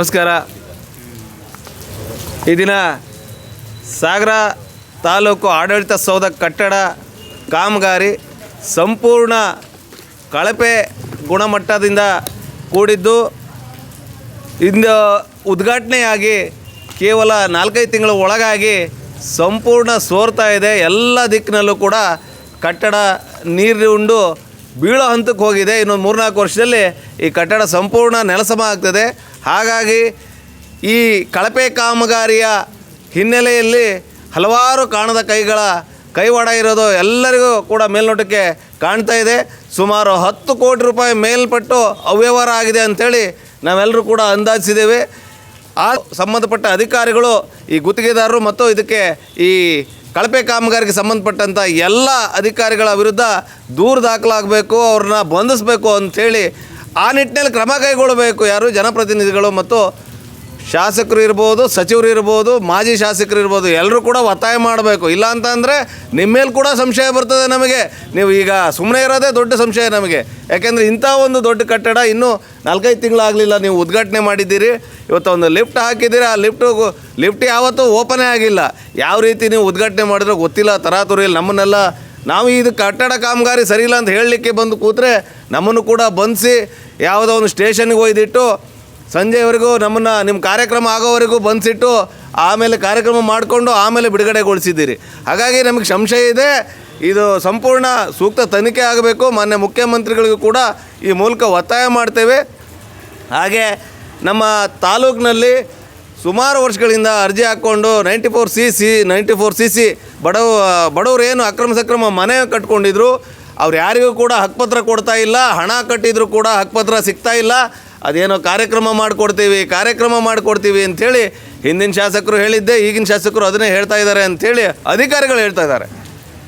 ನಮಸ್ಕಾರ. ಈ ದಿನ ಸಾಗರ ತಾಲೂಕು ಆಡಳಿತ ಸೌಧ ಕಟ್ಟಡ ಕಾಮಗಾರಿ ಸಂಪೂರ್ಣ ಕಳಪೆ ಗುಣಮಟ್ಟದಿಂದ ಕೂಡಿದ್ದು. ಇಂದು ಉದ್ಘಾಟನೆಯಾಗಿ ಕೇವಲ ನಾಲ್ಕೈದು ತಿಂಗಳ ಒಳಗಾಗಿ ಸಂಪೂರ್ಣ ಸೋರ್ತಾ ಇದೆ. ಎಲ್ಲ ದಿಕ್ಕಿನಲ್ಲೂ ಕೂಡ ಕಟ್ಟಡ ನೀರು ಉಂಡು ಬೀಳೋ ಹಂತಕ್ಕೆ ಹೋಗಿದೆ. ಇನ್ನೊಂದು ಮೂರ್ನಾಲ್ಕು ವರ್ಷದಲ್ಲಿ ಈ ಕಟ್ಟಡ ಸಂಪೂರ್ಣ ನೆಲಸಮ ಆಗ್ತದೆ. ಹಾಗಾಗಿ ಈ ಕಳಪೆ ಕಾಮಗಾರಿಯ ಹಿನ್ನೆಲೆಯಲ್ಲಿ ಹಲವಾರು ಕಾಣದ ಕೈಗಳ ಕೈವಾಡ ಇರೋದು ಎಲ್ಲರಿಗೂ ಕೂಡ ಮೇಲ್ನೋಟಕ್ಕೆ ಕಾಣ್ತಾ ಇದೆ. ಸುಮಾರು ಹತ್ತು ಕೋಟಿ ರೂಪಾಯಿ ಮೇಲ್ಪಟ್ಟು ಅವ್ಯವಹಾರ ಆಗಿದೆ ಅಂಥೇಳಿ ನಾವೆಲ್ಲರೂ ಕೂಡ ಅಂದಾಜಿಸಿದ್ದೇವೆ. ಆ ಸಂಬಂಧಪಟ್ಟ ಅಧಿಕಾರಿಗಳು, ಈ ಗುತ್ತಿಗೆದಾರರು ಮತ್ತು ಇದಕ್ಕೆ ಈ ಕಳಪೆ ಕಾಮಗಾರಿಗೆ ಸಂಬಂಧಪಟ್ಟಂಥ ಎಲ್ಲ ಅಧಿಕಾರಿಗಳ ವಿರುದ್ಧ ದೂರು ದಾಖಲಾಗಬೇಕು, ಅವ್ರನ್ನ ಬಂಧಿಸಬೇಕು ಅಂಥೇಳಿ ಆ ನಿಟ್ಟಿನಲ್ಲಿ ಕ್ರಮ ಕೈಗೊಳ್ಳಬೇಕು. ಯಾರು ಜನಪ್ರತಿನಿಧಿಗಳು ಮತ್ತು ಶಾಸಕರು ಇರ್ಬೋದು, ಸಚಿವರು ಇರ್ಬೋದು, ಮಾಜಿ ಶಾಸಕರು ಇರ್ಬೋದು, ಎಲ್ಲರೂ ಕೂಡ ಒತ್ತಾಯ ಮಾಡಬೇಕು. ಇಲ್ಲ ಅಂತಂದರೆ ನಿಮ್ಮ ಮೇಲೆ ಕೂಡ ಸಂಶಯ ಬರ್ತದೆ ನಮಗೆ. ನೀವು ಈಗ ಸುಮ್ಮನೆ ಇರೋದೇ ದೊಡ್ಡ ಸಂಶಯ ನಮಗೆ. ಯಾಕೆಂದರೆ ಇಂಥ ಒಂದು ದೊಡ್ಡ ಕಟ್ಟಡ ಇನ್ನೂ ನಾಲ್ಕೈದು ತಿಂಗಳಾಗಲಿಲ್ಲ ನೀವು ಉದ್ಘಾಟನೆ ಮಾಡಿದ್ದೀರಿ. ಇವತ್ತು ಒಂದು ಲಿಫ್ಟ್ ಹಾಕಿದ್ದೀರಿ. ಆ ಲಿಫ್ಟು ಲಿಫ್ಟ್ ಯಾವತ್ತೂ ಓಪನೇ ಆಗಿಲ್ಲ. ಯಾವ ರೀತಿ ನೀವು ಉದ್ಘಾಟನೆ ಮಾಡಿದ್ರೆ ಗೊತ್ತಿಲ್ಲ. ತರಾತುರಿಯಲ್ಲಿ ನಮ್ಮನ್ನೆಲ್ಲ ನಾವು ಇದು ಕಟ್ಟಡ ಕಾಮಗಾರಿ ಸರಿ ಇಲ್ಲ ಅಂತ ಹೇಳಲಿಕ್ಕೆ ಬಂದು ಕೂತ್ರೆ ನಮ್ಮನ್ನು ಕೂಡ ಬಂಧಿಸಿ ಯಾವುದೋ ಒಂದು ಸ್ಟೇಷನ್ಗೆ ಒಯ್ದಿಟ್ಟು ಸಂಜೆವರೆಗೂ ನಮ್ಮನ್ನು ನಿಮ್ಮ ಕಾರ್ಯಕ್ರಮ ಆಗೋವರೆಗೂ ಬಂಧಿಸಿಟ್ಟು ಆಮೇಲೆ ಕಾರ್ಯಕ್ರಮ ಮಾಡಿಕೊಂಡು ಆಮೇಲೆ ಬಿಡುಗಡೆಗೊಳಿಸಿದ್ದೀರಿ. ಹಾಗಾಗಿ ನಮಗೆ ಸಂಶಯ ಇದೆ. ಇದು ಸಂಪೂರ್ಣ ಸೂಕ್ತ ತನಿಖೆ ಆಗಬೇಕು. ಮಾನ್ಯ ಮುಖ್ಯಮಂತ್ರಿಗಳಿಗೂ ಕೂಡ ಈ ಮೂಲಕ ಒತ್ತಾಯ ಮಾಡ್ತೇವೆ. ಹಾಗೆ ನಮ್ಮ ತಾಲೂಕಿನಲ್ಲಿ ಸುಮಾರು ವರ್ಷಗಳಿಂದ ಅರ್ಜಿ ಹಾಕ್ಕೊಂಡು ninety four C C ninety four C C ಬಡವ, ಬಡವರು ಏನು ಅಕ್ರಮ ಸಕ್ರಮ ಮನೆ ಕಟ್ಕೊಂಡಿದ್ರು. ಅವ್ರು ಯಾರಿಗೂ ಕೂಡ ಹಕ್ಕುಪತ್ರ ಕೊಡ್ತಾ ಇಲ್ಲ, ಹಣ ಕಟ್ಟಿದ್ರು ಕೂಡ ಹಕ್ಕುಪತ್ರ ಸಿಗ್ತಾ ಇಲ್ಲ. ಅದೇನೋ ಕಾರ್ಯಕ್ರಮ ಮಾಡಿಕೊಡ್ತೀವಿ ಕಾರ್ಯಕ್ರಮ ಮಾಡಿಕೊಡ್ತೀವಿ ಅಂಥೇಳಿ ಹಿಂದಿನ ಶಾಸಕರು ಹೇಳಿದ್ದೆ, ಈಗಿನ ಶಾಸಕರು ಅದನ್ನೇ ಹೇಳ್ತಾ ಇದ್ದಾರೆ ಅಂಥೇಳಿ ಅಧಿಕಾರಿಗಳು ಹೇಳ್ತಾ ಇದ್ದಾರೆ.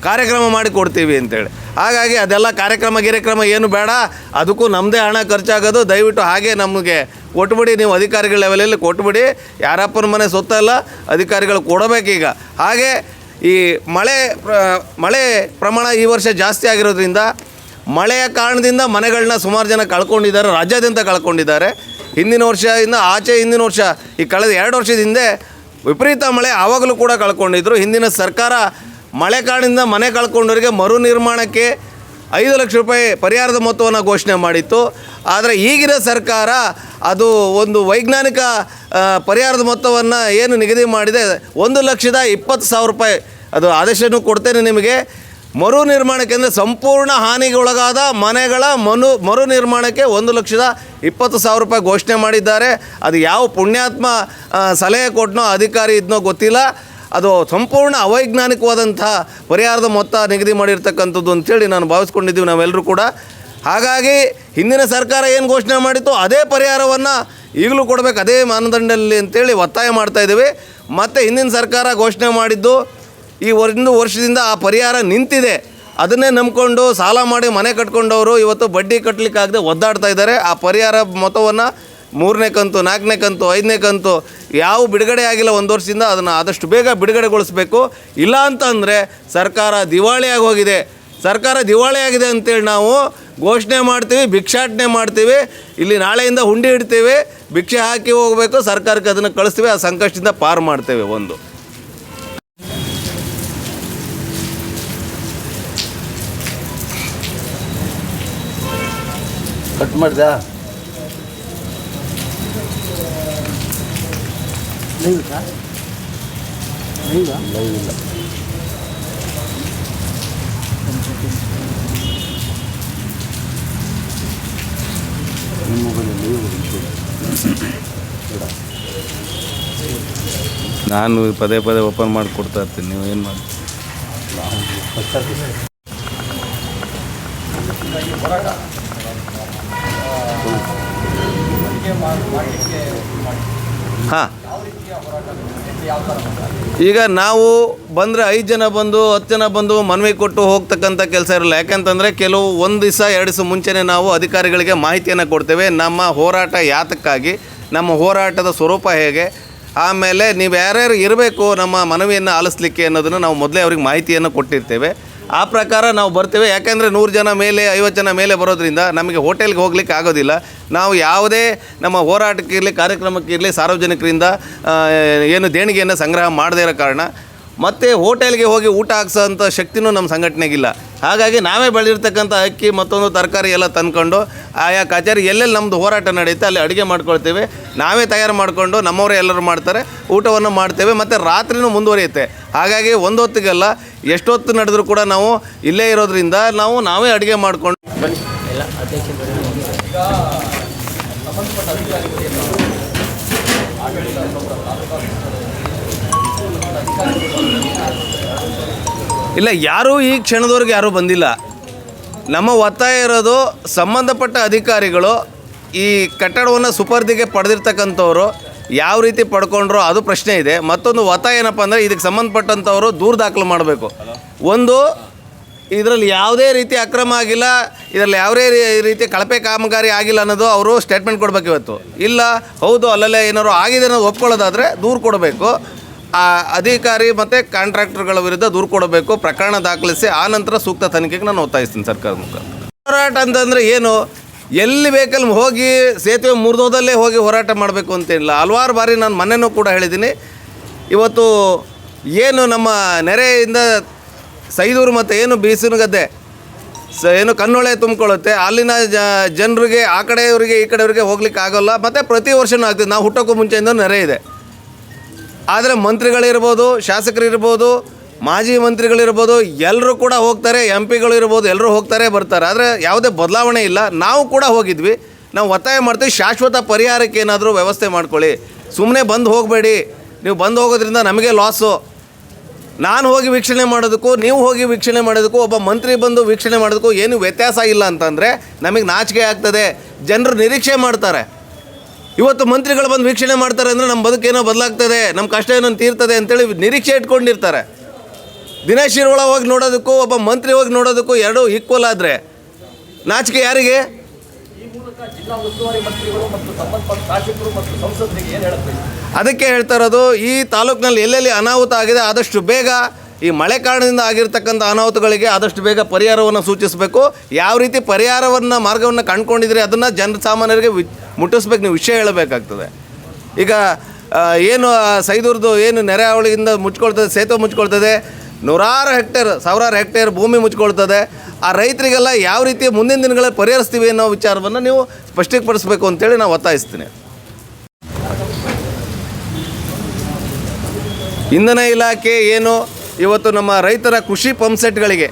ಕಾರ್ಯಕ್ರಮ ಮಾಡಿ ಕೊಡ್ತೀವಿ ಅಂತೇಳಿ ಹಾಗಾಗಿ ಅದೆಲ್ಲ ಕಾರ್ಯಕ್ರಮ ಗಿರಕ್ರಮ ಏನು ಬೇಡ. ಅದಕ್ಕೂ ನಮ್ಮದೇ ಹಣ ಖರ್ಚಾಗೋದು. ದಯವಿಟ್ಟು ಹಾಗೆ ನಮಗೆ ಕೊಟ್ಬಿಡಿ, ನೀವು ಅಧಿಕಾರಿಗಳ ಲೆವೆಲಲ್ಲಿ ಕೊಟ್ಬಿಡಿ. ಯಾರಪ್ಪನ ಮನೆ ಸೊತ್ತಲ್ಲ, ಅಧಿಕಾರಿಗಳು ಕೊಡಬೇಕೀಗ. ಹಾಗೆ ಈ ಮಳೆ ಮಳೆ ಪ್ರಮಾಣ ಈ ವರ್ಷ ಜಾಸ್ತಿ ಆಗಿರೋದ್ರಿಂದ ಮಳೆಯ ಕಾರಣದಿಂದ ಮನೆಗಳನ್ನ ಸುಮಾರು ಜನ ಕಳ್ಕೊಂಡಿದ್ದಾರೆ, ರಾಜ್ಯಾದ್ಯಂತ ಕಳ್ಕೊಂಡಿದ್ದಾರೆ. ಹಿಂದಿನ ವರ್ಷದಿಂದ ಆಚೆ ಹಿಂದಿನ ವರ್ಷ, ಈ ಕಳೆದ ಎರಡು ವರ್ಷದ ಹಿಂದೆ ವಿಪರೀತ ಮಳೆ ಆವಾಗಲೂ ಕೂಡ ಕಳ್ಕೊಂಡಿದ್ರು. ಹಿಂದಿನ ಸರ್ಕಾರ ಮಳೆ ಕಾರಣದಿಂದ ಮನೆ ಕಳ್ಕೊಂಡವರಿಗೆ ಮರು ನಿರ್ಮಾಣಕ್ಕೆ ಐದು ಲಕ್ಷ ರೂಪಾಯಿ ಪರಿಹಾರದ ಮೊತ್ತವನ್ನು ಘೋಷಣೆ ಮಾಡಿತ್ತು. ಆದರೆ ಈಗಿನ ಸರ್ಕಾರ ಅದು ಒಂದು ವೈಜ್ಞಾನಿಕ ಪರಿಹಾರದ ಮೊತ್ತವನ್ನು ಏನು ನಿಗದಿ ಮಾಡಿದೆ, ಒಂದು ಲಕ್ಷದ ಇಪ್ಪತ್ತು ಸಾವಿರ ರೂಪಾಯಿ ಅದು ಆದೇಶನೂ ಕೊಡ್ತೇನೆ ನಿಮಗೆ. ಮರು ನಿರ್ಮಾಣಕ್ಕೆ ಅಂದರೆ ಸಂಪೂರ್ಣ ಹಾನಿಗೆ ಒಳಗಾದ ಮನೆಗಳ ಮನು, ಮರು ನಿರ್ಮಾಣಕ್ಕೆ ಒಂದು ಲಕ್ಷದ ಇಪ್ಪತ್ತು ಸಾವಿರ ರೂಪಾಯಿ ಘೋಷಣೆ ಮಾಡಿದ್ದಾರೆ. ಅದು ಯಾವ ಪುಣ್ಯಾತ್ಮ ಸಲಹೆ ಕೊಟ್ಟನೋ ಅಧಿಕಾರಿ ಇದ್ನೋ ಗೊತ್ತಿಲ್ಲ. ಅದು ಸಂಪೂರ್ಣ ಅವೈಜ್ಞಾನಿಕವಾದಂಥ ಪರಿಹಾರದ ಮೊತ್ತ ನಿಗದಿ ಮಾಡಿರ್ತಕ್ಕಂಥದ್ದು ಅಂತೇಳಿ ನಾನು ಭಾವಿಸ್ಕೊಂಡಿದ್ದೀವಿ ನಾವೆಲ್ಲರೂ ಕೂಡ. ಹಾಗಾಗಿ ಹಿಂದಿನ ಸರ್ಕಾರ ಏನು ಘೋಷಣೆ ಮಾಡಿತ್ತು ಅದೇ ಪರಿಹಾರವನ್ನು ಈಗಲೂ ಕೊಡಬೇಕು, ಅದೇ ಮಾನದಂಡದಲ್ಲಿ ಅಂತೇಳಿ ಒತ್ತಾಯ ಮಾಡ್ತಾ ಇದ್ದೀವಿ. ಮತ್ತು ಹಿಂದಿನ ಸರ್ಕಾರ ಘೋಷಣೆ ಮಾಡಿದ್ದು ಈ ಒಂದು ವರ್ಷದಿಂದ ಆ ಪರಿಹಾರ ನಿಂತಿದೆ. ಅದನ್ನೇ ನಂಬ್ಕೊಂಡು ಸಾಲ ಮಾಡಿ ಮನೆ ಕಟ್ಕೊಂಡವರು ಇವತ್ತು ಬಡ್ಡಿ ಕಟ್ಟಲಿಕ್ಕಾಗದೆ ಒದ್ದಾಡ್ತಾ ಇದ್ದಾರೆ. ಆ ಪರಿಹಾರ ಮೊತ್ತವನ್ನು ಮೂರನೇ ಕಂತು, ನಾಲ್ಕನೇ ಕಂತು, ಐದನೇ ಕಂತು ಯಾವ ಬಿಡುಗಡೆ ಆಗಿಲ್ಲ ಒಂದು ವರ್ಷದಿಂದ ಅದನ್ನು ಆದಷ್ಟು ಬೇಗ ಬಿಡುಗಡೆಗೊಳಿಸಬೇಕು. ಇಲ್ಲ ಅಂತಂದರೆ ಸರ್ಕಾರ ದಿವಾಳಿಯಾಗಿ ಹೋಗಿದೆ. ಸರ್ಕಾರ ದಿವಾಳಿಯಾಗಿದೆ ಅಂತೇಳಿ ನಾವು ಘೋಷಣೆ ಮಾಡ್ತೀವಿ, ಭಿಕ್ಷಾಟನೆ ಮಾಡ್ತೀವಿ. ಇಲ್ಲಿ ನಾಳೆಯಿಂದ ಹುಂಡಿ ಇಡ್ತೀವಿ. ಭಿಕ್ಷೆ ಹಾಕಿ ಹೋಗಬೇಕು. ಸರ್ಕಾರಕ್ಕೆ ಅದನ್ನು ಕಳಿಸ್ತೀವಿ. ಆ ಸಂಕಷ್ಟದಿಂದ ಪಾರು ಮಾಡ್ತೇವೆ ಒಂದು. ಕಟ್ ಮಾಡಿದ? ಲೈವ್ ಇಲ್ಲ. ನಿಮ್ಮ ಮೊಬೈಲಲ್ಲಿ ನಾನು ಪದೇ ಪದೇ ಓಪನ್ ಮಾಡಿ ಕೊಡ್ತಾ ಇರ್ತೀನಿ. ನೀವು ಏನು ಮಾಡಿ? ಹಾಂ. ಈಗ ನಾವು ಬಂದರೆ ಐದು ಜನ ಬಂದು ಹತ್ತು ಜನ ಬಂದು ಮನವಿ ಕೊಟ್ಟು ಹೋಗ್ತಕ್ಕಂಥ ಕೆಲಸ ಇರಲ್ಲ. ಯಾಕಂತಂದರೆ ಕೆಲವು ಒಂದು ದಿವಸ ಎರಡು ದಿವಸ ಮುಂಚೆನೇ ನಾವು ಅಧಿಕಾರಿಗಳಿಗೆ ಮಾಹಿತಿಯನ್ನು ಕೊಡ್ತೇವೆ. ನಮ್ಮ ಹೋರಾಟ ಯಾತಕ್ಕಾಗಿ ನಮ್ಮ ಹೋರಾಟದ ಸ್ವರೂಪ ಹೇಗೆ? ಆಮೇಲೆ ನೀವು ಯಾರ್ಯಾರು ಇರಬೇಕು ನಮ್ಮ ಮನವಿಯನ್ನು ಆಲಿಸ್ಲಿಕ್ಕೆ ಅನ್ನೋದನ್ನು ನಾವು ಮೊದಲೇ ಅವ್ರಿಗೆ ಮಾಹಿತಿಯನ್ನು ಕೊಟ್ಟಿರ್ತೇವೆ. ಆ ಪ್ರಕಾರ ನಾವು ಬರ್ತೇವೆ. ಯಾಕೆಂದರೆ ನೂರು ಜನ ಮೇಲೆ, ಐವತ್ತು ಜನ ಮೇಲೆ ಬರೋದ್ರಿಂದ ನಮಗೆ ಹೋಟೆಲ್ಗೆ ಹೋಗ್ಲಿಕ್ಕೆ ಆಗೋದಿಲ್ಲ. ನಾವು ಯಾವುದೇ ನಮ್ಮ ಹೋರಾಟಕ್ಕಿರಲಿ ಕಾರ್ಯಕ್ರಮಕ್ಕಿರಲಿ ಸಾರ್ವಜನಿಕರಿಂದ ಏನು ದೇಣಿಗೆಯನ್ನು ಸಂಗ್ರಹ ಮಾಡದೇ ಇರೋ ಕಾರಣ ಮತ್ತು ಹೋಟೆಲ್ಗೆ ಹೋಗಿ ಊಟ ಹಾಕ್ಸೋಂಥ ಶಕ್ತಿನೂ ನಮ್ಮ ಸಂಘಟನೆಗಿಲ್ಲ. ಹಾಗಾಗಿ ನಾವೇ ಬೆಳೆದಿರ್ತಕ್ಕಂಥ ಅಕ್ಕಿ ಮತ್ತೊಂದು ತರಕಾರಿ ಎಲ್ಲ ತಂದ್ಕೊಂಡು ಆಯಾ ಕಚೇರಿ ಎಲ್ಲೆಲ್ಲಿ ನಮ್ಮದು ಹೋರಾಟ ನಡೆಯುತ್ತೆ ಅಲ್ಲಿ ಅಡುಗೆ ಮಾಡ್ಕೊಳ್ತೇವೆ. ನಾವೇ ತಯಾರು ಮಾಡಿಕೊಂಡು ನಮ್ಮವರೇ ಎಲ್ಲರೂ ಮಾಡ್ತಾರೆ. ಊಟವನ್ನು ಮಾಡ್ತೇವೆ. ಮತ್ತು ರಾತ್ರಿನೂ ಮುಂದುವರಿಯುತ್ತೆ. ಹಾಗಾಗಿ ಒಂದು ಹೊತ್ತಿಗೆಲ್ಲ ಎಷ್ಟೊತ್ತು ನಡೆದರೂ ಕೂಡ ನಾವು ಇಲ್ಲೇ ಇರೋದ್ರಿಂದ ನಾವು ನಾವೇ ಅಡುಗೆ ಮಾಡಿಕೊಂಡು ಇಲ್ಲ ಯಾರೂ ಈ ಕ್ಷಣದವರೆಗೆ ಯಾರೂ ಬಂದಿಲ್ಲ. ನಮ್ಮ ಒತ್ತಾಯ ಇರೋದು ಸಂಬಂಧಪಟ್ಟ ಅಧಿಕಾರಿಗಳು ಈ ಕಟ್ಟಡವನ್ನು ಸುಪರ್ದಿಗೆ ಪಡೆದಿರ್ತಕ್ಕಂಥವ್ರು ಯಾವ ರೀತಿ ಪಡ್ಕೊಂಡ್ರೋ ಅದು ಪ್ರಶ್ನೆ ಇದೆ. ಮತ್ತೊಂದು ಒತ್ತಾಯ ಏನಪ್ಪ ಅಂದರೆ ಇದಕ್ಕೆ ಸಂಬಂಧಪಟ್ಟಂಥವರು ದೂರು ದಾಖಲು ಮಾಡಬೇಕು. ಒಂದು, ಇದರಲ್ಲಿ ಯಾವುದೇ ರೀತಿ ಅಕ್ರಮ ಆಗಿಲ್ಲ, ಇದರಲ್ಲಿ ಯಾವುದೇ ರೀತಿ ಕಳಪೆ ಕಾಮಗಾರಿ ಆಗಿಲ್ಲ ಅನ್ನೋದು ಅವರು ಸ್ಟೇಟ್ಮೆಂಟ್ ಕೊಡಬೇಕು ಇವತ್ತು. ಇಲ್ಲ, ಹೌದು, ಅಲ್ಲಲ್ಲೇ ಏನಾದ್ರು ಆಗಿದೆ ಅನ್ನೋದು ಒಪ್ಕೊಳ್ಳೋದಾದರೆ ದೂರು ಕೊಡಬೇಕು. ಆ ಅಧಿಕಾರಿ ಮತ್ತು ಕಾಂಟ್ರಾಕ್ಟರ್ಗಳ ವಿರುದ್ಧ ದೂರು ಕೊಡಬೇಕು. ಪ್ರಕರಣ ದಾಖಲಿಸಿ ಆ ನಂತರ ಸೂಕ್ತ ತನಿಖೆಗೆ ನಾನು ಒತ್ತಾಯಿಸ್ತೀನಿ ಸರ್ಕಾರದ ಮುಖ ಹೋರಾಟ ಅಂತಂದರೆ ಏನು? ಎಲ್ಲಿ ಬೇಕಲ್ಲಿ ಹೋಗಿ ಸೇತುವೆ ಮುರಿದೋದಲ್ಲೇ ಹೋಗಿ ಹೋರಾಟ ಮಾಡಬೇಕು ಅಂತೇನಿಲ್ಲ. ಹಲವಾರು ಬಾರಿ ನಾನು ಮೊನ್ನೆನೂ ಕೂಡ ಹೇಳಿದ್ದೀನಿ. ಇವತ್ತು ಏನು ನಮ್ಮ ನೆರೆಯಿಂದ ಸೈದೂರು ಮತ್ತು ಏನು ಬೀಸಿನ ಗದ್ದೆ, ಸ ಏನು ಕನ್ನೊಳೆ ತುಂಬಿಕೊಳ್ಳುತ್ತೆ, ಅಲ್ಲಿನ ಜ ಜನರಿಗೆ, ಆ ಕಡೆಯವರಿಗೆ, ಈ ಕಡೆಯವರಿಗೆ ಹೋಗ್ಲಿಕ್ಕೆ ಆಗೋಲ್ಲ. ಮತ್ತು ಪ್ರತಿ ವರ್ಷವೂ ಆಗ್ತದೆ. ನಾವು ಹುಟ್ಟೋಕ್ಕೂ ಮುಂಚೆಯಿಂದ ನೆರೆ ಇದೆ. ಆದರೆ ಮಂತ್ರಿಗಳಿರ್ಬೋದು, ಶಾಸಕರಿರ್ಬೋದು ಮಾಜಿ ಮಂತ್ರಿಗಳಿರ್ಬೋದು ಎಲ್ಲರೂ ಕೂಡ ಹೋಗ್ತಾರೆ, ಎಂ ಪಿಗಳು ಇರ್ಬೋದು ಎಲ್ಲರೂ ಹೋಗ್ತಾರೆ, ಬರ್ತಾರೆ. ಆದರೆ ಯಾವುದೇ ಬದಲಾವಣೆ ಇಲ್ಲ. ನಾವು ಕೂಡ ಹೋಗಿದ್ವಿ. ನಾವು ಒತ್ತಾಯ ಮಾಡ್ತೀವಿ, ಶಾಶ್ವತ ಪರಿಹಾರಕ್ಕೆ ಏನಾದರೂ ವ್ಯವಸ್ಥೆ ಮಾಡ್ಕೊಳ್ಳಿ. ಸುಮ್ಮನೆ ಬಂದು ಹೋಗಬೇಡಿ. ನೀವು ಬಂದು ಹೋಗೋದ್ರಿಂದ ನಮಗೆ ಲಾಸು ನಾನು ಹೋಗಿ ವೀಕ್ಷಣೆ ಮಾಡೋದಕ್ಕೂ, ನೀವು ಹೋಗಿ ವೀಕ್ಷಣೆ ಮಾಡೋದಕ್ಕೂ, ಒಬ್ಬ ಮಂತ್ರಿ ಬಂದು ವೀಕ್ಷಣೆ ಮಾಡೋದಕ್ಕೂ ಏನು ವ್ಯತ್ಯಾಸ ಇಲ್ಲ ಅಂತಂದರೆ ನಮಗೆ ನಾಚಿಕೆ ಆಗ್ತದೆ. ಜನರು ನಿರೀಕ್ಷೆ ಮಾಡ್ತಾರೆ. ಇವತ್ತು ಮಂತ್ರಿಗಳು ಬಂದು ವೀಕ್ಷಣೆ ಮಾಡ್ತಾರೆ ಅಂದರೆ ನಮ್ಮ ಬದುಕೇನೋ ಬದಲಾಗ್ತದೆ ನಮ್ಮ ಕಷ್ಟ ಏನೋ ತೀರ್ತದೆ ಅಂತೇಳಿ ನಿರೀಕ್ಷೆ ಇಟ್ಕೊಂಡಿರ್ತಾರೆ. ದಿನೇಶ್ ಶಿರೋಳ ಹೋಗಿ ನೋಡೋದಕ್ಕೂ, ಒಬ್ಬ ಮಂತ್ರಿ ಹೋಗಿ ನೋಡೋದಕ್ಕೂ ಎರಡೂ ಈಕ್ವಲ್ ಆದರೆ. ನಾಚಿಕೆ ಯಾರಿಗೆ? ಅದಕ್ಕೆ ಹೇಳ್ತಾ ಇರೋದು, ಈ ತಾಲೂಕಿನಲ್ಲಿ ಎಲ್ಲೆಲ್ಲಿ ಅನಾಹುತ ಆಗಿದೆ ಆದಷ್ಟು ಬೇಗ, ಈ ಮಳೆ ಕಾರಣದಿಂದ ಆಗಿರ್ತಕ್ಕಂಥ ಅನಾಹುತಗಳಿಗೆ ಆದಷ್ಟು ಬೇಗ ಪರಿಹಾರವನ್ನು ಸೂಚಿಸಬೇಕು. ಯಾವ ರೀತಿ ಪರಿಹಾರವನ್ನು, ಮಾರ್ಗವನ್ನು ಕಂಡುಕೊಂಡಿದ್ರೆ ಅದನ್ನು ಜನಸಾಮಾನ್ಯರಿಗೆ ವಿ, ಮುಟ್ಟಿಸ್ಬೇಕು, ನೀವು ವಿಷಯ ಹೇಳಬೇಕಾಗ್ತದೆ. ಈಗ ಏನು ಸೈದೂರ್ದು ಏನು ನೆರೆ ಅವಳಿಯಿಂದ ಮುಚ್ಕೊಳ್ತದೆ, ಸೇತುವೆ ಮುಚ್ಕೊಳ್ತದೆ ನೂರಾರು ಹೆಕ್ಟೇರ್, ಸಾವಿರಾರು ಹೆಕ್ಟೇರ್ ಭೂಮಿ ಮುಚ್ಕೊಳ್ತದೆ. ಆ ರೈತರಿಗೆಲ್ಲ ಯಾವ ರೀತಿ ಮುಂದಿನ ದಿನಗಳಲ್ಲಿ ಪರಿಹರಿಸ್ತೀವಿ ಅನ್ನೋ ವಿಚಾರವನ್ನು ನೀವು ಸ್ಪಷ್ಟೀಕರಿಸಬೇಕು ಅಂತೇಳಿ ನಾವು ಒತ್ತಾಯಿಸ್ತೀನಿ. ಇಂಧನ ಇಲಾಖೆ ಏನು? ಇವತ್ತು ನಮ್ಮ ರೈತರ ಕೃಷಿ ಪಂಪ್ಸೆಟ್ಗಳಿಗೆ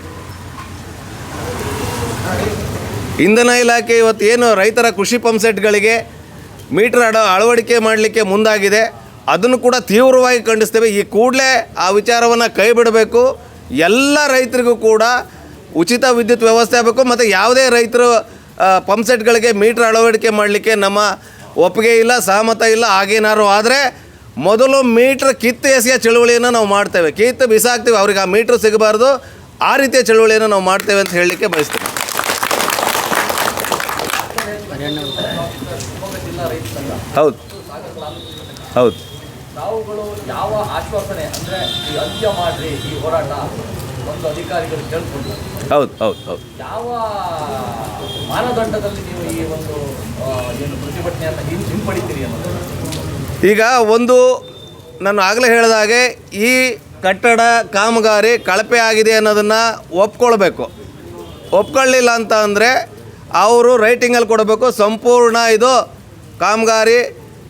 ಇಂಧನ ಇಲಾಖೆ ಇವತ್ತು ಏನು? ರೈತರ ಕೃಷಿ ಪಂಪ್ಸೆಟ್ಗಳಿಗೆ ಮೀಟರ್ ಅಡ ಅಳವಡಿಕೆ ಮಾಡಲಿಕ್ಕೆ ಮುಂದಾಗಿದೆ. ಅದನ್ನು ಕೂಡ ತೀವ್ರವಾಗಿ ಖಂಡಿಸ್ತೇವೆ. ಈ ಕೂಡಲೇ ಆ ವಿಚಾರವನ್ನು ಕೈ ಬಿಡಬೇಕು ಎಲ್ಲ ರೈತರಿಗೂ ಕೂಡ ಉಚಿತ ವಿದ್ಯುತ್ ವ್ಯವಸ್ಥೆ ಆಗಬೇಕು. ಮತ್ತು ಯಾವುದೇ ರೈತರು ಪಂಪ್ಸೆಟ್ಗಳಿಗೆ ಮೀಟರ್ ಅಳವಡಿಕೆ ಮಾಡಲಿಕ್ಕೆ ನಮ್ಮ ಒಪ್ಪಿಗೆ ಇಲ್ಲ, ಸಹಮತ ಇಲ್ಲ, ಹಾಗೇನಾದ್ರು ಆದರೆ ಮೊದಲು ಮೀಟ್ರ್ ಕಿತ್ತು ಎಸೆಯ ಚಳುವಳಿಯನ್ನು ನಾವು ಮಾಡ್ತೇವೆ. ಕಿತ್ತು ಬಿಸಾಕ್ತೀವಿ. ಅವ್ರಿಗೆ ಆ ಮೀಟ್ರ್ ಸಿಗಬಾರ್ದು. ಆ ರೀತಿಯ ಚಳುವಳಿಯನ್ನು ನಾವು ಮಾಡ್ತೇವೆ ಅಂತ ಹೇಳಲಿಕ್ಕೆ ಬಯಸ್ತೇವೆ ಹೌದು. ಹೌದು. ತಾವುಗಳು ಯಾವ ಆಶ್ವಾಸನೆ ಅಂದ್ರೆ ಈ ಅಂತ್ಯ ಮಾಡ್ರಿ ಈ ಹೋರಾಟ ಒಂದು ಅಧಿಕಾರಿಗಳು ಕೇಳ್ಕೊಂಡು. ಹೌದು ಹೌದು ಹೌದು. ಯಾವ ಮಾನದಂಡದಲ್ಲಿ ನೀವು ಈ ಒಂದು ಏನು ಪ್ರತಿಭಟನೆಯನ್ನು ಹಿಂಪಡಿತೀರಿ ಅನ್ನೋದು? ಈಗ ಒಂದು ನಾನು ಆಗಲೇ ಹೇಳಿದ ಹಾಗೆ ಈ ಕಟ್ಟಡ ಕಾಮಗಾರಿ ಕಳಪೆ ಆಗಿದೆ ಅನ್ನೋದನ್ನು ಒಪ್ಕೊಳ್ಬೇಕು. ಒಪ್ಕೊಳ್ಳಿಲ್ಲ ಅಂತ ಅಂದರೆ ಅವರು ರೈಟಿಂಗಲ್ಲಿ ಕೊಡಬೇಕು ಸಂಪೂರ್ಣ ಇದು ಕಾಮಗಾರಿ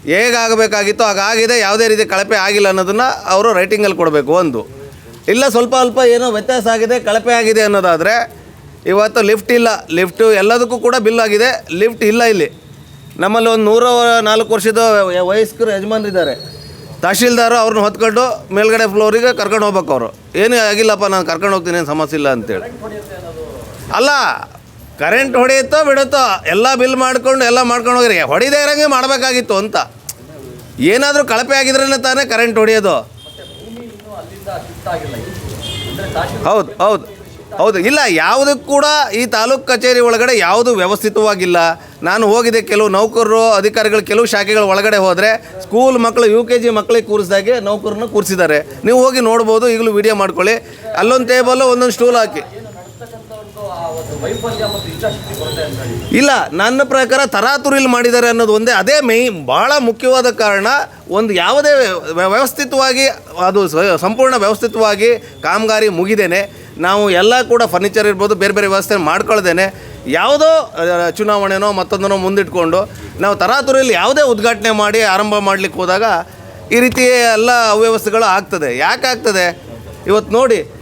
ಹೇಗಾಗಬೇಕಾಗಿತ್ತು ಹಾಗಾಗಿದೆ, ಯಾವುದೇ ರೀತಿ ಕಳಪೆ ಆಗಿಲ್ಲ ಅನ್ನೋದನ್ನು ಅವರು ರೈಟಿಂಗಲ್ಲಿ ಕೊಡಬೇಕು ಒಂದು. ಇಲ್ಲ ಸ್ವಲ್ಪ ಅಲ್ಪ ಏನೋ ವ್ಯತ್ಯಾಸ ಆಗಿದೆ, ಕಳಪೆ ಆಗಿದೆ ಅನ್ನೋದಾದರೆ ಇವತ್ತು ಲಿಫ್ಟ್ ಇಲ್ಲ. ಲಿಫ್ಟು ಎಲ್ಲದಕ್ಕೂ ಕೂಡ ಬಿಲ್ ಆಗಿದೆ ಲಿಫ್ಟ್ ಇಲ್ಲ ಇಲ್ಲಿ. ನಮ್ಮಲ್ಲಿ ಒಂದು ನೂರ ನಾಲ್ಕು ವರ್ಷದ ವಯಸ್ಕರು ಯಜಮಾನರಿದ್ದಾರೆ ತಹಶೀಲ್ದಾರು ಅವ್ರನ್ನ ಹೊತ್ಕೊಂಡು ಮೇಲ್ಗಡೆ ಫ್ಲೋರಿಗೆ ಕರ್ಕೊಂಡು ಹೋಗ್ಬೇಕು ಅವರು. ಏನೂ ಆಗಿಲ್ಲಪ್ಪ, ನಾನು ಕರ್ಕೊಂಡು ಹೋಗ್ತೀನಿ, ಏನು ಸಮಸ್ಯೆ ಇಲ್ಲ ಅಂತೇಳಿ. ಅಲ್ಲ ಕರೆಂಟ್ ಹೊಡೆಯುತ್ತೋ ಬಿಡುತ್ತೋ ಎಲ್ಲ ಬಿಲ್ ಮಾಡ್ಕೊಂಡು ಎಲ್ಲ ಮಾಡ್ಕೊಂಡು ಹೋಗಿರಿ. ಹೊಡಿದೇ ಇರೋಂಗೆ ಮಾಡಬೇಕಾಗಿತ್ತು ಅಂತ. ಏನಾದರೂ ಕಳಪೆ ಆಗಿದ್ರೇ ತಾನೇ ಕರೆಂಟ್ ಹೊಡೆಯೋದು. ಹೌದು ಹೌದು ಹೌದು. ಇಲ್ಲ ಯಾವುದಕ್ಕೂ ಕೂಡ ಈ ತಾಲೂಕು ಕಚೇರಿ ಒಳಗಡೆ ಯಾವುದು ವ್ಯವಸ್ಥಿತವಾಗಿಲ್ಲ. ನಾನು ಹೋಗಿದೆ ಕೆಲವು ನೌಕರರು, ಅಧಿಕಾರಿಗಳು, ಕೆಲವು ಶಾಖೆಗಳು ಒಳಗಡೆ ಹೋದರೆ ಸ್ಕೂಲ್ ಮಕ್ಕಳು ಯು ಕೆ ಜಿ ಮಕ್ಕಳಿಗೆ ಕೂರಿಸಿದಾಗೆ ನೌಕರನ್ನ ಕೂರಿಸಿದ್ದಾರೆ. ನೀವು ಹೋಗಿ ನೋಡ್ಬೋದು, ಈಗಲೂ ವಿಡಿಯೋ ಮಾಡ್ಕೊಳ್ಳಿ. ಅಲ್ಲೊಂದು ಟೇಬಲ್ಲು ಒಂದೊಂದು ಸ್ಟೂಲ್ ಹಾಕಿ. ಇಲ್ಲ ನನ್ನ ಪ್ರಕಾರ ತರಾತುರಿಲ್ ಮಾಡಿದ್ದಾರೆ ಅನ್ನೋದು ಒಂದೇ. ಅದೇ ಮೈ ಭಾಳ ಮುಖ್ಯವಾದ ಕಾರಣ ಒಂದು ಯಾವುದೇ ವ್ಯ- ವ್ಯವಸ್ಥಿತವಾಗಿ ಅದು ಸಂಪೂರ್ಣ ವ್ಯವಸ್ಥಿತವಾಗಿ ಕಾಮಗಾರಿ ಮುಗಿದೇನೆ. ನಾವು ಎಲ್ಲ ಕೂಡ ಫರ್ನಿಚರ್ ಇರ್ಬೋದು ಬೇರೆ ಬೇರೆ ವ್ಯವಸ್ಥೆ ಮಾಡ್ಕೊಳ್ದೇನೆ. ಯಾವುದೋ ಚುನಾವಣೆನೋ ಮತ್ತೊಂದನೋ ಮುಂದಿಟ್ಕೊಂಡು ನಾವು ತರಾತುರಿಯಲ್ಲಿ ಯಾವುದೇ ಉದ್ಘಾಟನೆ ಮಾಡಿ ಆರಂಭ ಮಾಡಲಿಕ್ಕೆ ಹೋದಾಗ ಈ ರೀತಿ ಎಲ್ಲ ಅವ್ಯವಸ್ಥೆಗಳು ಆಗ್ತದೆ. ಯಾಕೆ ಆಗ್ತದೆ ಇವತ್ತು ನೋಡಿ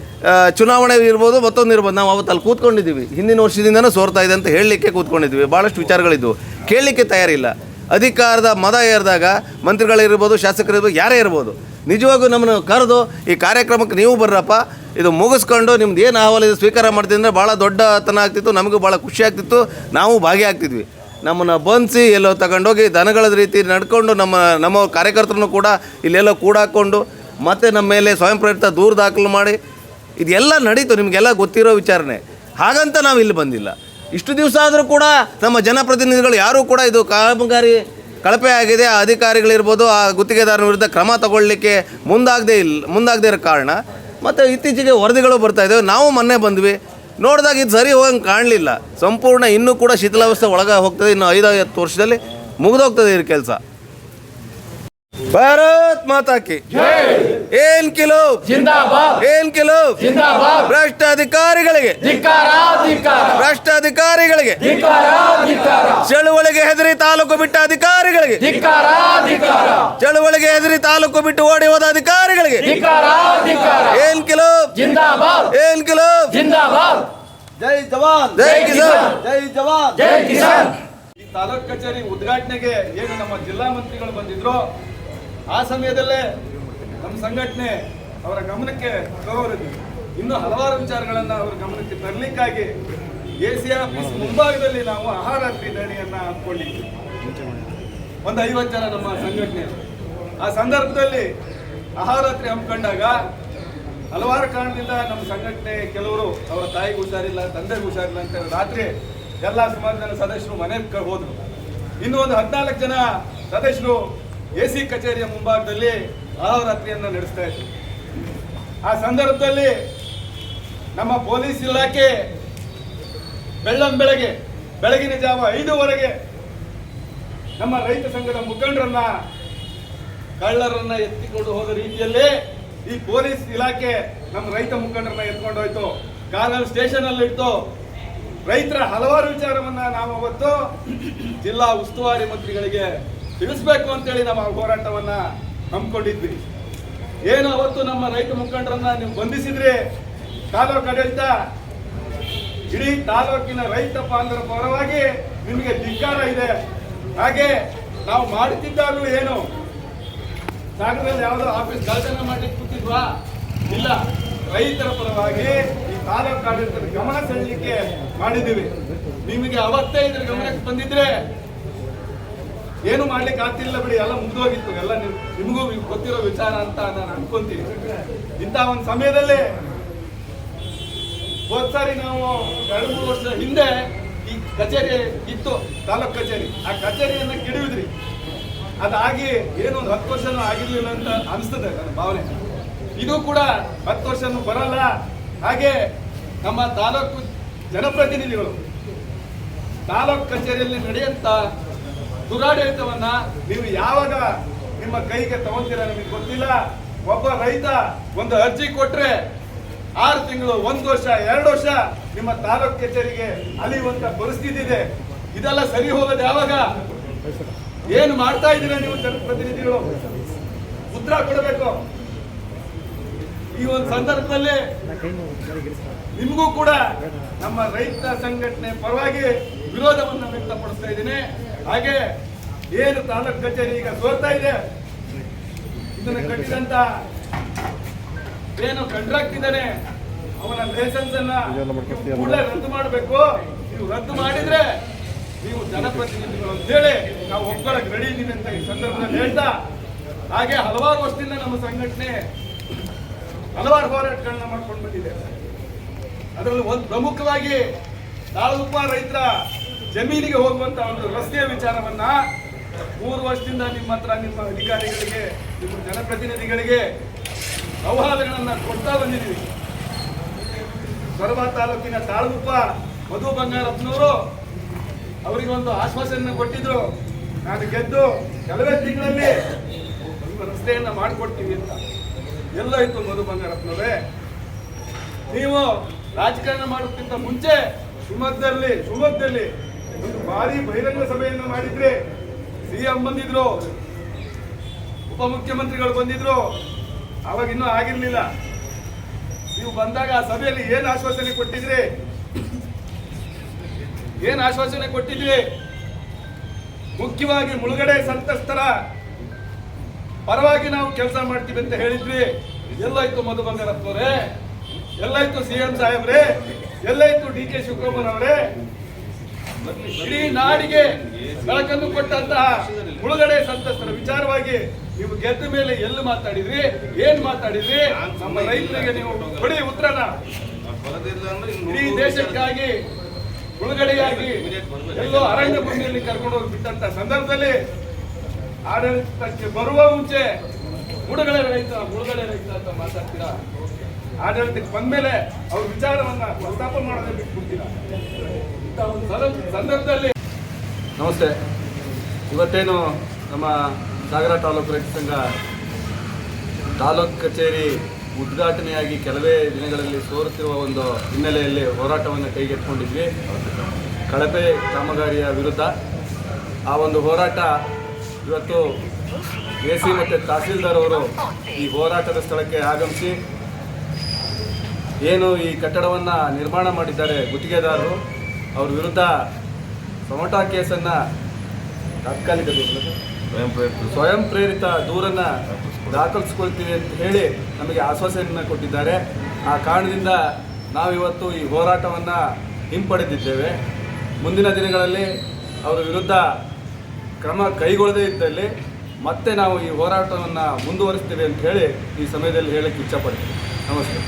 ಚುನಾವಣೆ ಇರ್ಬೋದು, ಮತ್ತೊಂದು ಇರ್ಬೋದು. ನಾವು ಅವತ್ತು ಅಲ್ಲಿ ಕೂತ್ಕೊಂಡಿದ್ದೀವಿ. ಹಿಂದಿನ ವರ್ಷದಿಂದನೂ ಸೋರ್ತಾ ಇದೆ ಅಂತ ಹೇಳಲಿಕ್ಕೆ ಕೂತ್ಕೊಂಡಿದ್ದೀವಿ. ಭಾಳಷ್ಟು ವಿಚಾರಗಳಿದ್ದವು ಕೇಳಲಿಕ್ಕೆ ತಯಾರಿಲ್ಲ. ಅಧಿಕಾರದ ಮದ ಏರಿದಾಗ ಮಂತ್ರಿಗಳಿರ್ಬೋದು, ಶಾಸಕರಿರ್ಬೋದು, ಯಾರೇ ಇರ್ಬೋದು. ನಿಜವಾಗೂ ನಮ್ಮನ್ನು ಕರೆದು ಈ ಕಾರ್ಯಕ್ರಮಕ್ಕೆ ನೀವು ಬರ್ರಪ್ಪ. ಇದು ಮುಗಿಸ್ಕೊಂಡು ನಿಮ್ದು ಏನು ಅಹವಾಲು ಇದು ಸ್ವೀಕಾರ ಮಾಡ್ತೀವಿ ಅಂದರೆ ಭಾಳ ದೊಡ್ಡತನ ಆಗ್ತಿತ್ತು, ನಮಗೂ ಭಾಳ ಖುಷಿ ಆಗ್ತಿತ್ತು. ನಾವು ಭಾಗಿಯಾಗ್ತಿದ್ವಿ ನಮ್ಮನ್ನು ಬಂಧಿಸಿ ಎಲ್ಲೋ ತಗೊಂಡೋಗಿ ದನಗಳ ರೀತಿ ನಡ್ಕೊಂಡು ನಮ್ಮ ನಮ್ಮ ಕಾರ್ಯಕರ್ತರನ್ನು ಕೂಡ ಇಲ್ಲೆಲ್ಲೋ ಕೂಡಾಕೊಂಡು ಮತ್ತೆ ನಮ್ಮ ಮೇಲೆ ಸ್ವಯಂ ಪ್ರೇರಿತ ದೂರು ದಾಖಲು ಮಾಡಿ ಇದೆಲ್ಲ ನಡೀತು, ನಿಮಗೆಲ್ಲ ಗೊತ್ತಿರೋ ವಿಚಾರಣೆ. ಹಾಗಂತ ನಾವು ಇಲ್ಲಿ ಬಂದಿಲ್ಲ. ಇಷ್ಟು ದಿವಸ ಆದರೂ ಕೂಡ ನಮ್ಮ ಜನಪ್ರತಿನಿಧಿಗಳು ಯಾರೂ ಕೂಡ ಇದು ಕಾಮಗಾರಿ ಕಳಪೆ ಆಗಿದೆ, ಆ ಅಧಿಕಾರಿಗಳಿರ್ಬೋದು, ಆ ಗುತ್ತಿಗೆದಾರನ ವಿರುದ್ಧ ಕ್ರಮ ತಗೊಳ್ಳಿಕ್ಕೆ ಮುಂದಾಗದೇ ಇಲ್ಲ ಮುಂದಾಗದೇ ಇರೋ ಕಾರಣ. ಮತ್ತು ಇತ್ತೀಚೆಗೆ ವರದಿಗಳು ಬರ್ತಾ ಇದ್ದಾವೆ ನಾವು ಮೊನ್ನೆ ಬಂದ್ವಿ. ನೋಡಿದಾಗ ಇದು ಸರಿ ಹೋಗಂಗೆ ಕಾಣಲಿಲ್ಲ. ಸಂಪೂರ್ಣ ಇನ್ನೂ ಕೂಡ ಶಿಥಿಲಾವಸ್ಥೆ ಒಳಗೆ ಹೋಗ್ತದೆ. ಇನ್ನು ಐದು ಹತ್ತು ವರ್ಷದಲ್ಲಿ ಮುಗಿದೋಗ್ತದೆ ಈ ಕೆಲಸ. ಭಾರತ್ ಮಾತಾ ಕಿ ಏನ್ ಕಿಲೋ? ಜಿಂದಾಬಾದ್. ಏನ್ ಕಿಲೋ? ಜಿಂದಾಬಾದ್. ಭ್ರಷ್ಟ ಅಧಿಕಾರಿಗಳಿಗೆ ಭ್ರಷ್ಟ ಅಧಿಕಾರಿಗಳಿಗೆ ಚಳುವಳಿಗೆ ಹೆದರಿ ತಾಲೂಕು ಬಿಟ್ಟ ಅಧಿಕಾರಿಗಳಿಗೆ. ಚಳುವಳಿಗೆ ಹೆದರಿ ತಾಲೂಕು ಬಿಟ್ಟು ಓಡಿ ಹೋದ ಅಧಿಕಾರಿಗಳಿಗೆ. ಏನ್ ಕಿಲೋ? ಜಿಂದಾಬಾದ್. ಏನ್ ಕಿಲೋ? ಜಿಂದಾಬಾದ್. ಜೈ ಜವಾನ್. ಜೈ ಕಿಸಾನ್. ಜೈ ಜವಾನ್. ಜೈ ಕಿಸಾನ್. ಈ ತಾಲೂಕ್ ಕಚೇರಿ ಉದ್ಘಾಟನೆಗೆ ಏನು ನಮ್ಮ ಜಿಲ್ಲಾ ಮಂತ್ರಿಗಳು ಬಂದಿದ್ರು? ಆ ಸಮಯದಲ್ಲೇ ನಮ್ಮ ಸಂಘಟನೆ ಅವರ ಗಮನಕ್ಕೆ ತರೋರಿದ್ವಿ ಇನ್ನೂ ಹಲವಾರು ವಿಚಾರಗಳನ್ನು ಅವರ ಗಮನಕ್ಕೆ ತರಲಿಕ್ಕಾಗಿ ಎ ಆಫೀಸ್ ಮುಂಭಾಗದಲ್ಲಿ ನಾವು ಆಹಾರ ಧರಣಿಯನ್ನ ಹಾಕೊಂಡಿದ್ವಿ ಒಂದು ಐವತ್ತು ಜನ ನಮ್ಮ ಸಂಘಟನೆ ಆ ಸಂದರ್ಭದಲ್ಲಿ ಆಹಾರಾತ್ರಿ ಹಮ್ಮಿಕೊಂಡಾಗ ಹಲವಾರು ಕಾರಣದಿಂದ ನಮ್ಮ ಸಂಘಟನೆ ಕೆಲವರು ಅವರ ತಾಯಿಗೆ ಹುಷಾರಿಲ್ಲ, ತಂದೆಗೆ ಹುಷಾರಿಲ್ಲ ಅಂತ ರಾತ್ರಿ ಎಲ್ಲ ಸುಮಾರು ಜನ ಸದಸ್ಯರು ಮನೆಗೆ ಹೋದ್ರು. ಇನ್ನೂ ಒಂದು ಹದಿನಾಲ್ಕು ಜನ ಸದಸ್ಯರು ಎ ಸಿ ಕಚೇರಿಯ ಮುಂಭಾಗದಲ್ಲಿ ಆಹೋರಾತ್ರಿಯನ್ನ ನಡೆಸ್ತಾ ಇದ್ರು ಆ ಸಂದರ್ಭದಲ್ಲಿ ನಮ್ಮ ಪೊಲೀಸ್ ಇಲಾಖೆ ಬೆಳ್ಳಂ ಬೆಳಗ್ಗೆ, ಬೆಳಗಿನ ಜಾವ ಐದುವರೆಗೆ ನಮ್ಮ ರೈತ ಸಂಘದ ಮುಖಂಡರನ್ನ, ಕಳ್ಳರನ್ನ ಎತ್ತಿಕೊಂಡು ಹೋದ ರೀತಿಯಲ್ಲೇ ಈ ಪೊಲೀಸ್ ಇಲಾಖೆ ನಮ್ಮ ರೈತ ಮುಖಂಡರನ್ನ ಎತ್ಕೊಂಡೋಯ್ತು. ಕಾರಲ್ಲಿ ಸ್ಟೇಷನ್ ಅಲ್ಲಿ ಇಟ್ಟು ರೈತರ ಹಲವಾರು ವಿಚಾರವನ್ನ ನಾವು ಅವತ್ತು ಜಿಲ್ಲಾ ಉಸ್ತುವಾರಿ ಮಂತ್ರಿಗಳಿಗೆ ತಿಳಿಸ್ಬೇಕು ಅಂತೇಳಿ ನಮ್ಮ ಹೋರಾಟವನ್ನ ಹಮ್ಮಿಕೊಂಡಿದ್ವಿ. ಏನು ಅವತ್ತು ನಮ್ಮ ರೈತ ಮುಖಂಡರನ್ನ ನೀವು ಬಂಧಿಸಿದ್ರಿ? ತಾಲೂಕು ಆಡಳಿತ ಇಡೀ ತಾಲೂಕಿನ ರೈತ ಬಾಂಧವರ ಪರವಾಗಿ ನಿಮಗೆ ಧಿಕ್ಕಾರ ಇದೆ. ಹಾಗೆ ನಾವು ಮಾಡುತ್ತಿದ್ದಾಗಲೂ ಏನು? ಸಾಗರದಲ್ಲಿ ಯಾವುದೋ ಆಫೀಸ್ ಕಳ್ತನ ಮಾಡಿ ಕೂತಿದ್ವಾ? ಇಲ್ಲ. ರೈತರ ಪರವಾಗಿ ಈ ತಾಲೂಕು ಆಡಳಿತದ ಗಮನ ಸೆಳಲಿಕ್ಕೆ ಮಾಡಿದ್ದೀವಿ. ನಿಮಗೆ ಅವತ್ತೇ ಇದ್ರ ಗಮನಕ್ಕೆ ಬಂದಿದ್ರೆ ಏನು ಮಾಡ್ಲಿಕ್ಕೆ ಆಗ್ತಿಲ್ಲ ಬಿಡಿ. ಎಲ್ಲ ಮುಗ್ದೋಗಿತ್ತು. ಎಲ್ಲ ನಿಮ್- ನಿಮಗೂ ಗೊತ್ತಿರೋ ವಿಚಾರ ಅಂತ ನಾನು ಅನ್ಕೊಂತೀನಿ. ಇಂಥ ಒಂದು ಸಮಯದಲ್ಲಿ ಸಾರಿ ನಾವು ಎರಡು, ಮೂರು ವರ್ಷದ ಹಿಂದೆ ಈ ಕಚೇರಿ ಇತ್ತು, ತಾಲೂಕ್ ಕಚೇರಿ. ಆ ಕಚೇರಿಯನ್ನು ಕೆಡವಿದ್ರಿ ಅದಾಗಿ ಏನು ಒಂದು ಹತ್ತು ವರ್ಷನೂ ಆಗಿರ್ಲಿಲ್ಲ ಅಂತ ಅನಿಸ್ತದೆ ನನ್ನ ಭಾವನೆ. ಇದು ಕೂಡ ಹತ್ತು ವರ್ಷನೂ ಬರಲ್ಲ. ಹಾಗೆ ನಮ್ಮ ತಾಲೂಕು ಜನಪ್ರತಿನಿಧಿಗಳು ತಾಲೂಕು ಕಚೇರಿಯಲ್ಲಿ ನಡೆಯಂತ ದುರಾಡಳಿತವನ್ನ ನೀವು ಯಾವಾಗ ನಿಮ್ಮ ಕೈಗೆ ತಗೊಂತೀರಾ ನಿಮಗೆ ಗೊತ್ತಿಲ್ಲ. ಒಬ್ಬ ರೈತ ಒಂದು ಅರ್ಜಿ ಕೊಟ್ರೆ ಆರು ತಿಂಗಳು, ಒಂದು ವರ್ಷ, ಎರಡು ವರ್ಷ ನಿಮ್ಮ ತಾಲೂಕು ಕಚೇರಿಗೆ ಅಲಿಯುವಂತ ಪರಿಸ್ಥಿತಿ ಇದೆ. ಇದೆಲ್ಲ ಸರಿ ಹೋಗೋದು ಯಾವಾಗ ಏನು ಮಾಡ್ತಾ ಇದ್ದೀರಾ ನೀವು ಜನಪ್ರತಿನಿಧಿಗಳು? ಉತ್ತರ ಕೊಡಬೇಕು. ಈ ಒಂದು ಸಂದರ್ಭದಲ್ಲಿ ನಿಮಗೂ ಕೂಡ ನಮ್ಮ ರೈತ ಸಂಘಟನೆ ಪರವಾಗಿ ವಿರೋಧವನ್ನು ವ್ಯಕ್ತಪಡಿಸ್ತಾ ಇದ್ದೀನಿ. ಹಾಗೆ ಏನು ತಾಲೂಕು ಕಚೇರಿ ಈಗ ಸೋರ್ತಾ ಇದೆ. ಇದನ್ನ ಕಟ್ಟಿದಂತ ಏನು ಕಾಂಟ್ರಾಕ್ಟ್ ಇದ್ದಾನೆ ಅವನ ಲೈಸೆನ್ಸ್ ಅನ್ನ ಕೂಡಲೇ ರದ್ದು ಮಾಡಬೇಕು. ನೀವು ರದ್ದು ಮಾಡಿದ್ರೆ ನೀವು ಜನಪ್ರತಿನಿಧಿಗಳು ಅಂತೇಳಿ ನಾವು ಒಪ್ಕೊಳಕ್ ರೆಡಿ ಇದ್ದೀನಿ ಅಂತ ಈ ಸಂದರ್ಭದಲ್ಲಿ ಹೇಳ್ತಾ ಹಾಗೆ ಹಲವಾರು ವರ್ಷದಿಂದ ನಮ್ಮ ಸಂಘಟನೆ ಹಲವಾರು ಹೋರಾಟಗಳನ್ನ ಮಾಡ್ಕೊಂಡು ಬಂದಿದೆ. ಅದರಲ್ಲಿ ಒಂದು ಪ್ರಮುಖವಾಗಿ ತಾಳಗುಪ್ಪ ರೈತರ ಜಮೀನಿಗೆ ಹೋಗುವಂತ ಒಂದು ರಸ್ತೆಯ ವಿಚಾರವನ್ನ ಮೂರು ವರ್ಷದಿಂದ ನಿಮ್ಮ ಹತ್ರ ನಿಮ್ಮ ಅಧಿಕಾರಿಗಳಿಗೆ, ನಿಮ್ಮ ಜನಪ್ರತಿನಿಧಿಗಳಿಗೆ ಸಂವಾದಗಳನ್ನ ಕೊಡ್ತಾ ಬಂದಿದ್ದೀವಿ. ಸೊರಬ ತಾಲೂಕಿನ ತಾಳಗುಪ್ಪ, ಮಧು ಬಂಗಾರಪ್ಪನವರು ಅವರಿಗೆ ಒಂದು ಆಶ್ವಾಸನೆ ಕೊಟ್ಟಿದ್ರು. ನಾನು ಗೆದ್ದು ಕೆಲವೇ ತಿಂಗಳಲ್ಲಿ ರಸ್ತೆಯನ್ನ ಮಾಡಿಕೊಡ್ತೀವಿ ಅಂತ. ಎಲ್ಲ ಇತ್ತು ಮಧು ಬಂಗಾರಪ್ಪನವರೇ. ನೀವು ರಾಜಕಾರಣ ಮಾಡೋಕ್ಕಿಂತ ಮುಂಚೆ ಶಿವಮೊಗ್ಗದಲ್ಲಿ ಶಿವಮೊಗ್ಗದಲ್ಲಿ ಒಂದು ಭಾರಿ ಬಹಿರಂಗ ಸಭೆಯನ್ನು ಮಾಡಿದ್ರಿ ಸಿಎಂ ಬಂದಿದ್ರು ಉಪಮುಖ್ಯಮಂತ್ರಿಗಳು ಬಂದಿದ್ರು, ಅವಾಗ ಇನ್ನೂ ಆಗಿರ್ಲಿಲ್ಲ. ನೀವು ಬಂದಾಗ ಆ ಸಭೆಯಲ್ಲಿ ಏನ್ ಆಶ್ವಾಸನೆ ಕೊಟ್ಟಿದ್ರಿ? ಏನ್ ಆಶ್ವಾಸನೆ ಕೊಟ್ಟಿದ್ರಿ? ಮುಖ್ಯವಾಗಿ ಮುಳುಗಡೆ ಸಂತ್ರಸ್ತರ ಪರವಾಗಿ ನಾವು ಕೆಲಸ ಮಾಡ್ತೀವಿ ಅಂತ ಹೇಳಿದ್ವಿ. ಎಲ್ಲಾಯ್ತು ಮಧು ಬಂಗಾರಪ್ಪನವರೇ ಎಲ್ಲಾಯ್ತು ಸಿ ಎಂ ಸಾಹೇಬ್ರೆ? ಎಲ್ಲಾಯ್ತು ಡಿ ಕೆ ಶಿವಕುಮಾರ್ ಅವರೇ? ಇಡೀ ನಾಡಿಗೆ ಬೆಳಕನ್ನು ಕೊಟ್ಟಂತಹ ಮುಳುಗಡೆ ಸಂತಸ್ತರ ವಿಚಾರವಾಗಿ ನೀವು ಗೆದ್ದ ಮೇಲೆ ಎಲ್ಲಿ ಮಾತಾಡಿದ್ರಿ, ಏನ್ ಮಾತಾಡಿದ್ರಿ? ನಮ್ಮ ರೈತರಿಗೆ ನೀವು ಕೊಡಿ ಉತ್ತರನ. ಇಡೀ ದೇಶಕ್ಕಾಗಿ ಮುಳುಗಡೆಯಾಗಿ ಎಲ್ಲೋ ಅರಣ್ಯ ಭೂಮಿಯಲ್ಲಿ ಕರ್ಕೊಂಡು ಹೋಗಿ ಬಿಟ್ಟಂತ ಸಂದರ್ಭದಲ್ಲಿ ಆಡಳಿತಕ್ಕೆ ಬರುವ ಮುಂಚೆ ಮುಳುಗಡೆ ರೈತ ಮುಳುಗಡೆ ರೈತ ಅಂತ ಮಾತಾಡ್ತೀರಾ? ಆಡಳಿತಕ್ಕೆ ಬಂದ್ಮೇಲೆ ಅವ್ರ ವಿಚಾರವನ್ನ ಪ್ರಸ್ತಾಪ ಮಾಡೋದೇ ಬಿಟ್ಬಿಡ್ತೀರಾ? ಇಂಥ ಒಂದು ಸಂದರ್ಭ- ಸಂದರ್ಭದಲ್ಲಿ ನಮಸ್ತೆ. ಇವತ್ತೇನು ನಮ್ಮ ಸಾಗರ ತಾಲೂಕು ರೈತ ಸಂಘ ತಾಲೂಕು ಕಚೇರಿ ಉದ್ಘಾಟನೆಯಾಗಿ ಕೆಲವೇ ದಿನಗಳಲ್ಲಿ ಸೋರುತ್ತಿರುವ ಒಂದು ಹಿನ್ನೆಲೆಯಲ್ಲಿ ಹೋರಾಟವನ್ನು ಕೈಗೆತ್ತಿಕೊಂಡಿದ್ವಿ. ಕಳಪೆ ಕಾಮಗಾರಿಯ ವಿರುದ್ಧ ಆ ಒಂದು ಹೋರಾಟ ಇವತ್ತು ಎ ಸಿ ಮತ್ತು ತಹಸೀಲ್ದಾರ್ ಅವರು ಈ ಹೋರಾಟದ ಸ್ಥಳಕ್ಕೆ ಆಗಮಿಸಿ ಏನು ಈ ಕಟ್ಟಡವನ್ನು ನಿರ್ಮಾಣ ಮಾಡಿದ್ದಾರೆ ಗುತ್ತಿಗೆದಾರರು, ಅವ್ರ ವಿರುದ್ಧ ಸಮಟಾ ಕೇಸನ್ನು ತಾತ್ಕಾಲಿಕ ಸ್ವಯಂ ಪ್ರೇರಿತ ದೂರನ್ನು ದಾಖಲಿಸ್ಕೊಳ್ತೀವಿ ಅಂತ ಹೇಳಿ ನಮಗೆ ಆಶ್ವಾಸನೆಯನ್ನು ಕೊಟ್ಟಿದ್ದಾರೆ. ಆ ಕಾರಣದಿಂದ ನಾವಿವತ್ತು ಈ ಹೋರಾಟವನ್ನು ಹಿಂಪಡೆದಿದ್ದೇವೆ. ಮುಂದಿನ ದಿನಗಳಲ್ಲಿ ಅವರ ವಿರುದ್ಧ ಕ್ರಮ ಕೈಗೊಳ್ಳದೇ ಇದ್ದಲ್ಲಿ ಮತ್ತೆ ನಾವು ಈ ಹೋರಾಟವನ್ನು ಮುಂದುವರಿಸ್ತೇವೆ ಅಂತ ಹೇಳಿ ಈ ಸಮಯದಲ್ಲಿ ಹೇಳಕ್ಕೆ ಇಚ್ಛಪಡ್ತೀವಿ ನಮಸ್ತೆ.